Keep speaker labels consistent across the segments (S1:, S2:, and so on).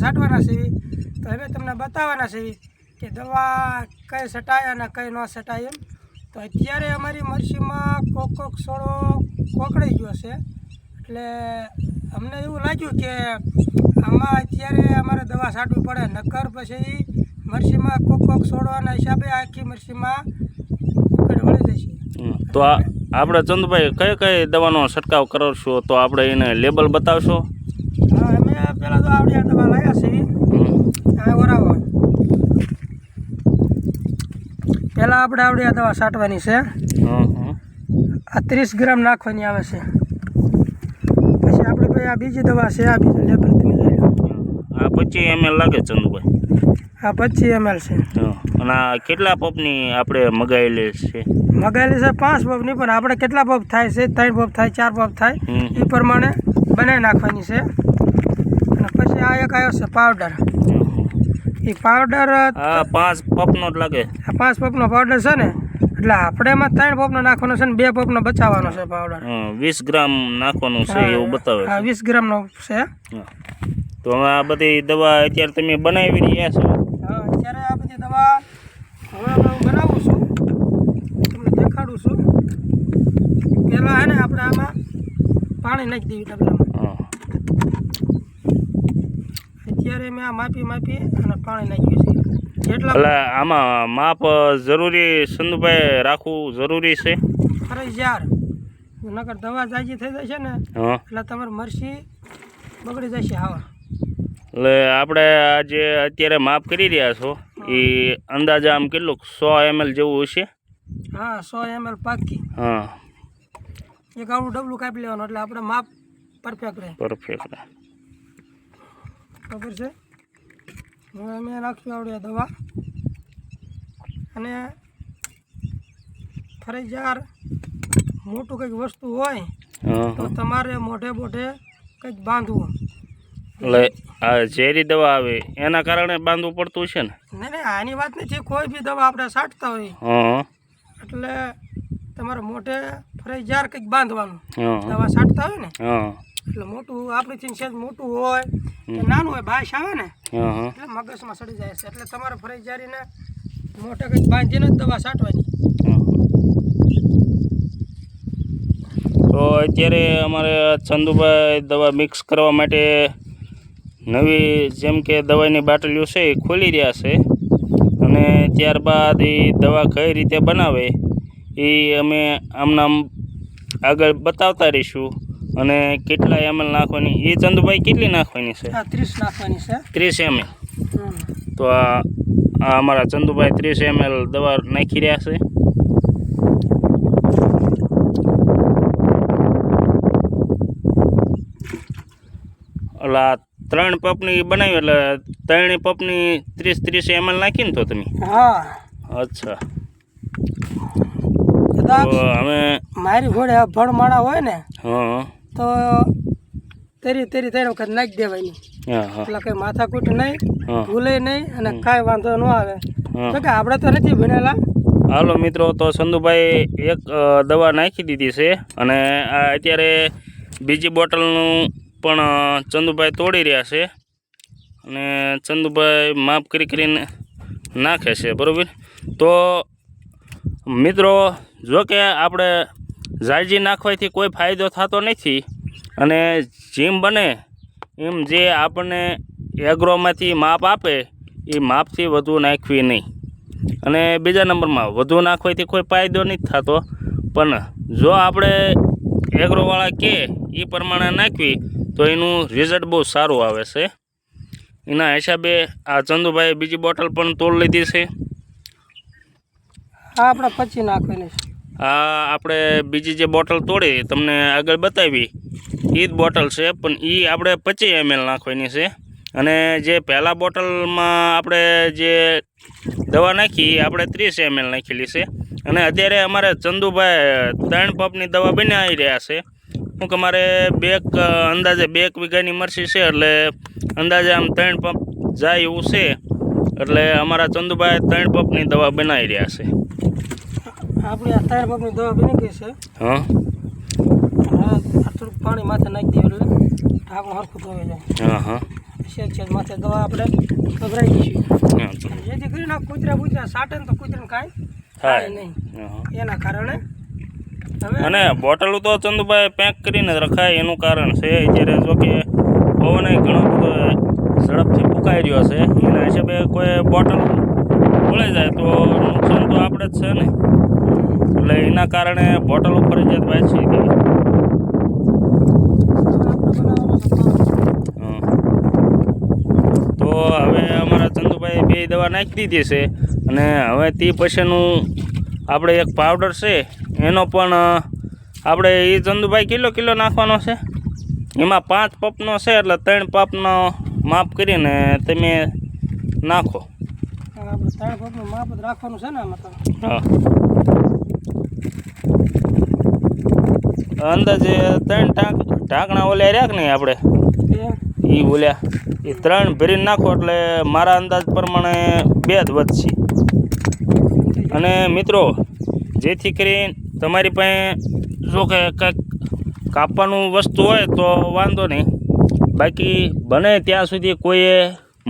S1: છાંટવાના છે. તો હવે તમને બતાવવાના છે કે દવા કઈ છટાય અને કઈ ન છટાય એમ. તો અત્યારે અમારી મરસીમાં કોક કોક સોળો કોકડાઈ ગયો છે. એટલે અમને એવું લાગ્યું કે આમાં અત્યારે અમારે દવા છાંટવી પડે. નકર પછી મરસીમાં કોક કોક સોળવાના હિસાબે આખી મરસીમાં વળી જશે
S2: તો આપણે ચંદુભાઈ કઈ કઈ દવાનો છંટકાવ કરશો તો આપણે એને લેબલ બતાવશો?
S1: અમે પહેલાં તો આવડી દવા લાવ્યા છે. પહેલાં આપણે આવડી આ દવા છાંટવાની છે.
S2: હં, હં.
S1: આ ત્રીસ ગ્રામ નાખવાની આવે છે. પછી આપણે ભાઈ આ બીજી દવા છે આ બીજી લેબલ તમે લઈ લો.
S2: આ પચીસ એમએલ લાગે ચંદુભાઈ.
S1: આ પચીસ એમએલ છે.
S2: અને આ કેટલા પપની આપણે મગાવેલી છે?
S1: મગાવેલી છે પાંચ પપની પણ આપણે કેટલા પપ થાય છે? ત્રણ પપ થાય ચાર પપ થાય એ પ્રમાણે બનાવી નાખવાની છે. અને આ એક આવ્યો છે પાવડર એ પાવડર
S2: હં. આ પાંચ પપનો જ લાગે.
S1: આ પાંચ પપનો પાવડર છે ને એટલે આપણે એમાં ત્રણ પપનો નાખવાનો છે ને બે પપનો બચાવવાનો છે પાવડર
S2: વીસ ગ્રામ નાખવાનું છે એવું બતાવે
S1: હા વીસ ગ્રામનો છે.
S2: તો હવે આ બધી દવા અત્યારે તમે બનાવી રહ્યા છો?
S1: હા અત્યારે આ બધી દવા હવે હું બનાવું છું. તમને દેખાડું છું. પહેલાં હે ને આપણે આમાં પાણી નાખી દેવી ડબલામાં
S2: હં.
S1: અત્યારે મેં આ માપી માપી અને પાણી નાખ્યું છે.
S2: એટલે આમાં માપ જરૂરી સંદુભાઈ રાખવું જરૂરી છે?
S1: ફરજિયાત. નકર દવા જાજી થઈ જશે ને એટલે તમારી મરસી બગડી જશે હા
S2: એટલે આપણે આજે અત્યારે માપ કરી રહ્યા છો. એ અંદાજે આમ કેટલું સો એમએલ જેવું હશે?
S1: હા સો એમએલ પાકી.
S2: હા.
S1: એક આવડું ડબલું કાપી લેવાનું એટલે આપણે માપ પરફેક્ટ રહે.
S2: પરફેક્ટ
S1: ખબર છે? હવે અમે નાખ્યું આવડે દવા. અને ફરજિયાત મોટું કંઈક વસ્તુ હોય તો તમારે મોઢે મોઢે કંઈક બાંધવું.
S2: એટલે આ ઝેરી દવા આવે એના કારણે બાંધવું પડતું છે ને?
S1: નહીં નહીં આની વાત નથી કોઈ બી દવા આપણે છાંટતા હોય. એટલે તમારે મોઢે ફરજિયાત કંઈક બાંધવાનું. દવા છાંટતા હોય ને? એટલે મોટું આપણીથી સેજ મોટું હોય કે નાનું હોય બાશ આવે ને એટલે મગજમાં સડી જાય છે. એટલે તમારે ફરજિયારીને મોટા કંઈક બાંધીને જ દવા છાંટવાની
S2: તો અત્યારે અમારે ચંદુભાઈ દવા મિક્સ કરવા માટે નવી જેમ કે દવાની બાટલીઓ છે એ ખોલી રહ્યા છે. અને ત્યારબાદ એ દવા કઈ રીતે બનાવે એ અમે આમનામ આગળ બતાવતા રહીશું. અને કેટલા એમએલ નાખવાની? એ ચંદુભાઈ કેટલી નાખવાની છે?
S1: ત્રીસ નાખવાની છે.
S2: ત્રીસ એમએલ તો આ આ અમારા ચંદુભાઈ ત્રીસ એમએલ દવા નાખી રહ્યા છે. એટલે આ ત્રણ પપની બનાવી એટલે ત્રણ પપની ત્રીસ ત્રીસ એમએલ નાખીને તો તમે?
S1: હા.
S2: અચ્છા. તો અમે
S1: મારી ઘોડે ભણ માણા હોય ને
S2: હા.
S1: તો તેરી તેરી ત્રણ વખત નાખી દેવાની. એટલે કઈ માથાકૂટ નહીં ભૂલે નહીં અને કાંઈ વાંધો ન આવે. તો કે આપણે તો નથી ભણેલા.
S2: હાલો મિત્રો તો સંધુભાઈ એક દવા નાખી દીધી છે અને આ અત્યારે બીજી બોટલનું પણ ચંદુભાઈ તોડી રહ્યા છે અને ચંદુભાઈ માફ કરી કરીને નાખે છે બરાબર? તો મિત્રો જો કે આપણે જાળજી નાખવાથી કોઈ ફાયદો થતો નથી. અને જેમ બને એમ જે આપણને એગ્રોમાંથી માપ આપે, એ માપથી વધુ નાખવી નહીં. અને બીજા નંબરમાં, વધુ નાખવાથી કોઈ ફાયદો નથી થતો. પણ જો આપણે એગ્રોવાળા કહે એ પ્રમાણે નાખવી, તો એનું રિઝલ્ટ બહુ સારું આવે છે. એના હિસાબે આ ચંદુભાઈ બીજી બોટલ પણ તોડ લીધી છે.
S1: હા, આપણે પછી નાખવાની છે.
S2: આ આપણે બીજી જે બોટલ તોડી તમને આગળ બતાવી એ જ બોટલ છે, પણ એ આપણે પચીસ એમએલ નાખવાની છે. અને જે પહેલાં બોટલમાં આપણે જે દવા નાખી એ આપણે ત્રીસ એમએલ નાખેલી છે. અને અત્યારે અમારે ચંદુભાઈ ત્રણ પંપની દવા બનાવી રહ્યા છે. શું કે અમારે બે અંદાજે બે વીઘાની મરસી છે, એટલે અંદાજે આમ ત્રણ પંપ જાય એવું છે. એટલે અમારા ચંદુભાઈ ત્રણ પંપની દવા બનાવી રહ્યા છે.
S1: આપણી આ ત્રણ પગની દવા બની ગઈ છે.
S2: હા?
S1: થોડુંક પાણી માથે નાખી દઈએ એટલે ઢાંકણું હરખું ધોઈ જાય
S2: હા હા.
S1: છે છે માથે દવા આપણે ગભરાઈ દઈશું જેથી કરીને કૂતરા કૂતરા સાટે ને તો કૂતરાને કાંઈ
S2: થાય
S1: નહીં. એના કારણે
S2: અને બોટલ તો ચંદુભાઈ પેક કરીને રખાય એનું કારણ છે જ્યારે જો કે પવન ઘણો બધો ઝડપથી ફૂંકાઈ રહ્યો છે. એના હિસાબે કોઈ બોટલ ખોલાઈ જાય તો નુકસાન તો આપણે જ છે ને. એટલે એના કારણે બોટલો ફરજિયાત વાંચી દેવી. તો હવે અમારા ચંદુભાઈ બે દવા નાખી દીધી છે અને હવે તે પછીનું આપણે એક પાવડર છે એનો પણ આપણે એ ચંદુભાઈ કિલો કિલો નાખવાનો છે. એમાં પાંચ પપનો છે એટલે ત્રણ પપનો માપ કરીને તમે નાખો.
S1: ત્રણ પપનું માપ જ રાખવાનું છે ને
S2: હા. અંદાજે ત્રણ ટાંક ઢાંકણા ઓલ્યા રહ્યા કે નહીં આપણે?
S1: એ
S2: બોલ્યા એ ત્રણ ભરીને નાખો એટલે મારા અંદાજ પ્રમાણે બે જ વધશે. અને મિત્રો જેથી કરીને તમારી પાસે જો કે કંઈક કાપવાનું વસ્તુ હોય તો વાંધો નહીં. બાકી બને ત્યાં સુધી કોઈએ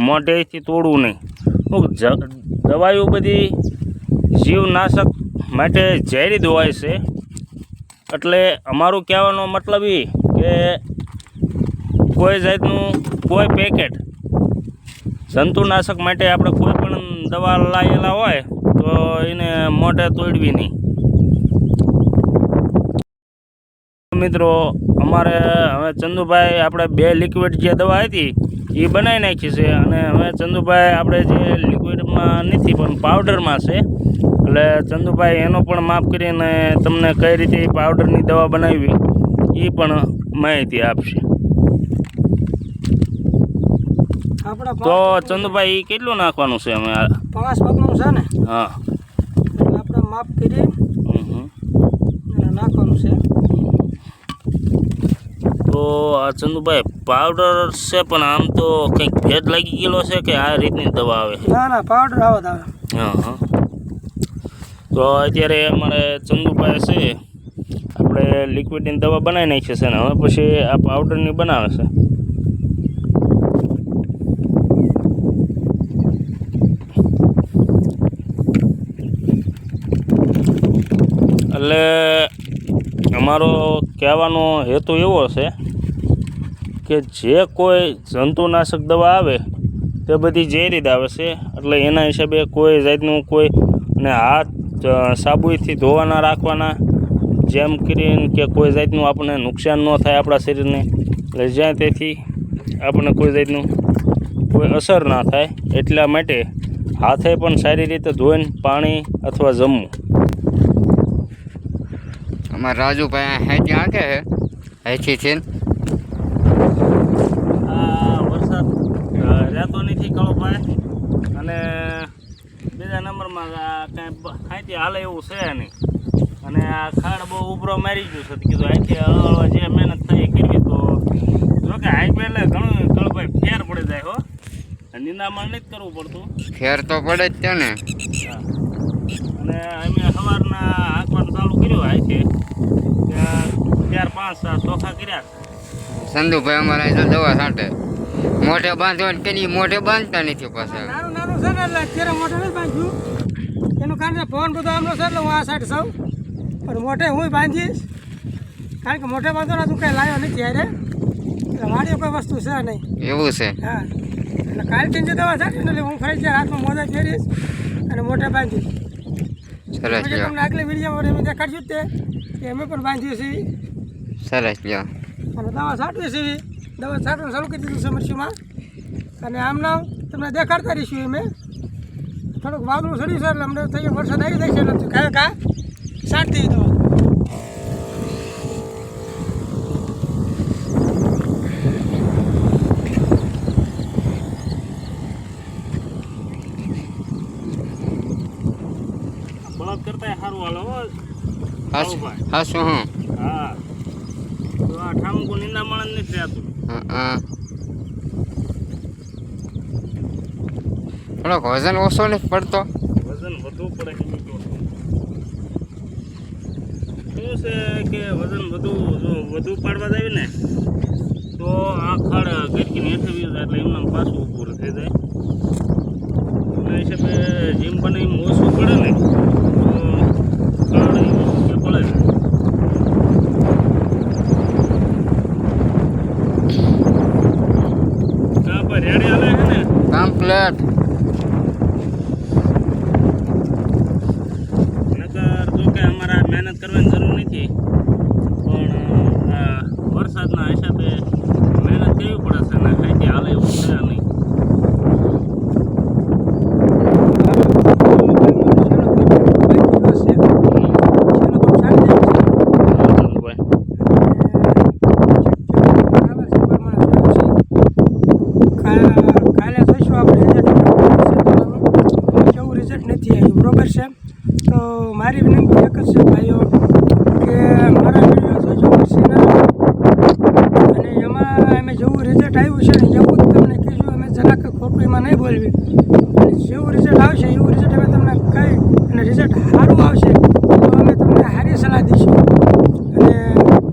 S2: મોઢેથી તોડવું નહીં. દવાઓ બધી જીવનાશક માટે ઝેરી દવાય છે. એટલે અમારું કહેવાનો મતલબ એ કે કોઈ જાતનું કોઈ પેકેટ જંતુનાશક માટે આપણે કોઈ પણ દવા લાવેલા હોય તો એને મોઢે તોડવી નહીં. મિત્રો, અમારે હવે ચંદુભાઈ આપણે બે લિક્વિડ જે દવા હતી એ બનાવી નાખી છે અને હવે ચંદુભાઈ આપણે જે લિક્વિડમાં નથી પણ પાવડરમાં છે એટલે ચંદુભાઈ એનો પણ માફ કરીને તમને કઈ રીતે પાવડરની દવા બનાવી એ પણ માહિતી આપશે.
S1: આપણે
S2: તો ચંદુભાઈ કેટલું નાખવાનું છે અમે?
S1: પાંચ પગનું છે ને?
S2: હા.
S1: આપણે માફ કરી નાખવાનું છે.
S2: તો આ ચંદુભાઈ પાવડર છે પણ આમ તો કંઈક ભેદ લાગી ગયેલો છે કે આ રીતની દવા આવે
S1: ના ના પાવડર આવે.
S2: હા હા. તો અત્યારે અમારે ચંદુભાઈ છે. આપણે લિક્વિડની દવા બનાવી નાખી છે ને, હવે પછી આ પાવડરની બનાવે છે. એટલે અમારો કહેવાનો હેતુ એવો છે કે જે કોઈ જંતુનાશક દવા આવે, તે બધી ઝેરી જ આવે છે. એટલે એના હિસાબે કોઈ જાતનું કોઈ ને હાથ સાબુથી ધોવાના રાખવાના જેમ કરીને કે કોઈ જાતનું આપણને નુકસાન ન થાય આપણા શરીરને એટલે જ્યાં તેથી આપણને કોઈ જાતનું કોઈ અસર ના થાય એટલા માટે હાથે પણ સારી રીતે ધોઈને પાણી અથવા જમવું.
S3: અમારા રાજુભાઈ હેઠી આંકે છે હેઠી છે
S2: આ વરસાદ રહેતો નથી કળોભાઈ અને બીજા નંબરમાં કાંઈ અહીંથી હાલે એવું છે નહીં. અને આ ખાડ બહુ ઉભરો મારી ગયું છે. કીધું અહીંથી હળવા જે મહેનત થઈ કરવી તો જોકે કે એટલે ઘણું કળભાઈ ફેર પડી જાય હો. નિંદામણ નહીં કરવું પડતું.
S3: ફેર તો પડે જ છે ને.
S2: અને અમે સવારના હાંકવાનું ચાલુ કર્યું અહીંથી ત્યાં ચાર પાંચ ચોખા કર્યા.
S3: સંધુભાઈ અમારા અહીં દવા છાંટે. મોઢે બાંધવા કે મોઢે બાંધતા નથી પાછા.
S1: નાનું નાનું છે ને એટલે અત્યારે મોઢે નથી બાંધ્યું. એનું કારણ છે ફોન બધો આમનો છે એટલે હું આ સાઈડ સૌ પણ મોઢે હું બાંધીશ. કારણ કે મોઢે બાંધવાના તું કંઈ લાવ્યો નથી ત્યારે એટલે વાડીઓ કોઈ વસ્તુ છે નહીં.
S3: એવું છે.
S1: હા. એટલે કાલથી જે દવા છે ને એટલે હું જાય હાથમાં મોજા ફેરીશ અને મોઢે બાંધીશ.
S3: સરસ
S1: તમને આગલી વિડીયોમાં અમે દેખાડ્યું જ તે કે અમે પણ બાંધીએ છીએ.
S3: સરસ લ્યો.
S1: અને દવા છાંટવી છીએ દવા છાંટવાનું ચાલુ કરી દીધું છે મરચીમાં. અને આમના તમને દેખાડતા રહીશું અમે. થોડુંક વાદળું ચડ્યું છે એટલે અમને થઈ વરસાદ આવી જાય છે એટલે કાંઈ કા છાંટતી દવા
S2: કરતા સારું હાલો હા.
S3: હાસું હું.
S2: ઠામકુ નિંદામણ નથી રહેતું
S3: થોડોક વજન ઓછો નથી પડતો?
S2: વજન વધુ પડે કે શું છે કે વજન વધુ જો વધુ પાડવા જાય ને તો આ ખાડ ગરકીને હેઠે વ્યૂ એટલે એમને પાછું ઊભું થઈ જાય. એના હિસાબે જેમ બને એમ ઓછું પડે ને તો ખાડ એ કે પડે ને કાં પર રેડી હાલે છે ને
S3: કમ્પ્લેટ
S2: નકર જો કે અમારે આ મહેનત કરવાની જરૂર નથી પણ આ વરસાદના હિસાબે મહેનત કરવી પડે છે ને ખાઈથી હાલે એવું છે નહીં ચંદુભાઈ
S1: કાલે જોઈશું આપણે રિઝલ્ટ કેવું રિઝલ્ટ નથી આવ્યું બરોબર છે તો મારી વિનંતી એક જ છે ભાઈઓ કે મારા વીડિયો જોજો મરસીના અને એમાં અમે જેવું રિઝલ્ટ આવ્યું છે એવું જ તમને કહીશું અમે જરાક ખોટું એમાં નહીં બોલવી. જેવું રિઝલ્ટ આવશે, એવું રિઝલ્ટ અમે તમને કહી અને રિઝલ્ટ સારું આવશે, તો અમે તમને સારી સલાહ દઈશું. અને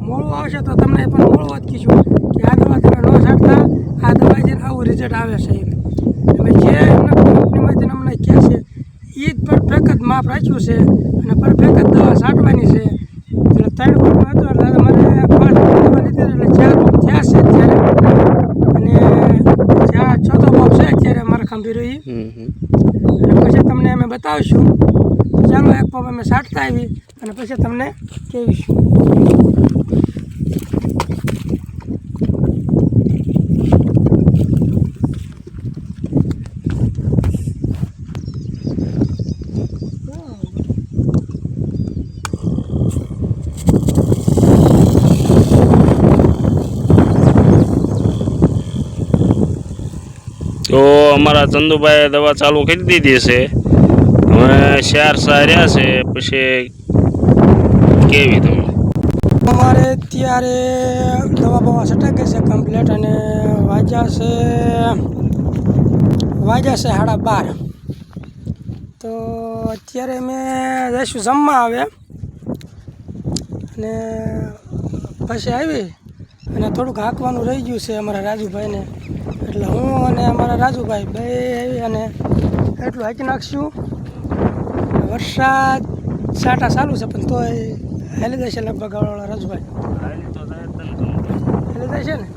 S1: મોડું આવશે તો તમને પણ મોડું જ કહીશું કે આ દવા તમે ન છાંટતા, આ દવાથી આવું રિઝલ્ટ આવે છે અમે જે એમના કંપનીમાંથી અમને કહે છે એ જ પરફેક્ટ જ માપ રાખ્યું છે અને પરફેક્ટ જ દવા છાંટવાની છે એટલે ત્રણ પગ હતો એટલે અમારે પાંચ દવા લીધી એટલે ચાર પગ થયા છે અત્યારે અને જ્યાં ચોથો પગ છે અત્યારે અમારા ખંભીરો એ પછી તમને અમે બતાવીશું. ચાલો એક પગ અમે સાટતા આવી અને પછી તમને કહીશું
S2: તો અમારા ચંદુભાઈએ દવા ચાલુ કરી દીધી છે. હવે ચાર સાર્યા છે, પછી કેવી તમે
S1: અમારે અત્યારે દવા બવા છટાકે છે કમ્પ્લેટ અને વાજ્યા છે, વાગ્યા છે સાડા બાર. તો અત્યારે મેં જઈશું જમવા આવે અને પછી આવી અને થોડુંક હાંકવાનું રહી ગયું છે અમારા રાજુભાઈને. એટલે હું અને અમારા રાજુભાઈ બે આવી અને એટલું હાંકી નાખશું. વરસાદ સાટા ચાલુ છે પણ તોય હેલી દેશે લગભગ વાળા રાજુભાઈ.
S2: હાલી
S1: દેશે ને?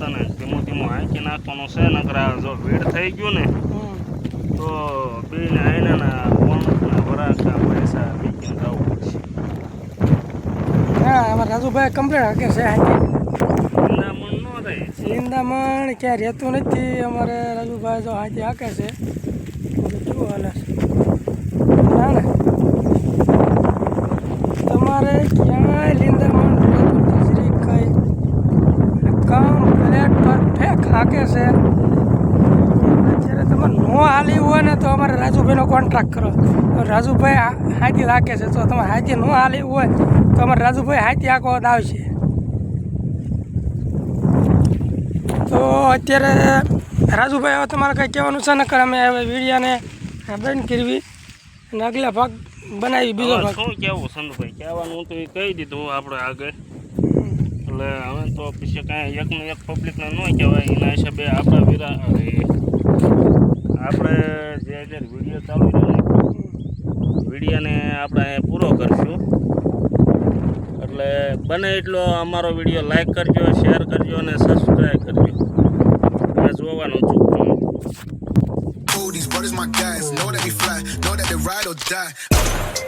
S2: તને ધીમું ધીમું હાંકી નાખવાનું છે નકરા જો ભીડ થઈ ગયું ને તો બેને આઈને ના વરાકા પૈસા વીકીને જવું પડશે.
S1: હા અમારા રાજુભાઈ કમ્પ્લેટ હાકે છે હાંકી.
S2: નિંદામણ
S1: ક્યાં રહેતું નથી, અમારે રાજુભાઈ જો હાથી હાકે છે. કેવું હાલે ના, ને. તમારે ક્યાંય લીંદામણ રહેતું નથી કઈ. કમ્પ્લેટ પરફેક્ટ હાકે છે. અત્યારે તમારે નો હાલી હોય ને તો અમારે રાજુભાઈનો કોન્ટ્રાક્ટ કરો. રાજુભાઈ હાથી હાકે છે. તો તમારે હાથી નો હાલી હોય, તો અમારે રાજુભાઈ હાથી હાંકવા જ આવશે. તો અત્યારે રાજુભાઈ હવે તમારે કંઈ કહેવાનું છે? નકર અમે હવે વિડીયાને બંધ કરવી અને આગલા ભાગ બનાવી બીજો ભાગ.
S2: શું કેવું સંતુભાઈ કહેવાનું તો એ કહી દીધું આપણે આગળ. એટલે હવે તો પછી કાંઈ એકનું એક પબ્લિકને ન કહેવાય. એના હિસાબે આપણા વિરા આપણે જે અત્યારે વીડિયો ચાલુ રહ્યો વિડીયોને આપણે પૂરો કરશું. એટલે બને એટલો અમારો વીડિયો લાઈક કરજો શેર કરજો અને સબસ્ક્રાઈબ કરજો.
S4: All these brothers my guys, know that we fly, know that they ride or die.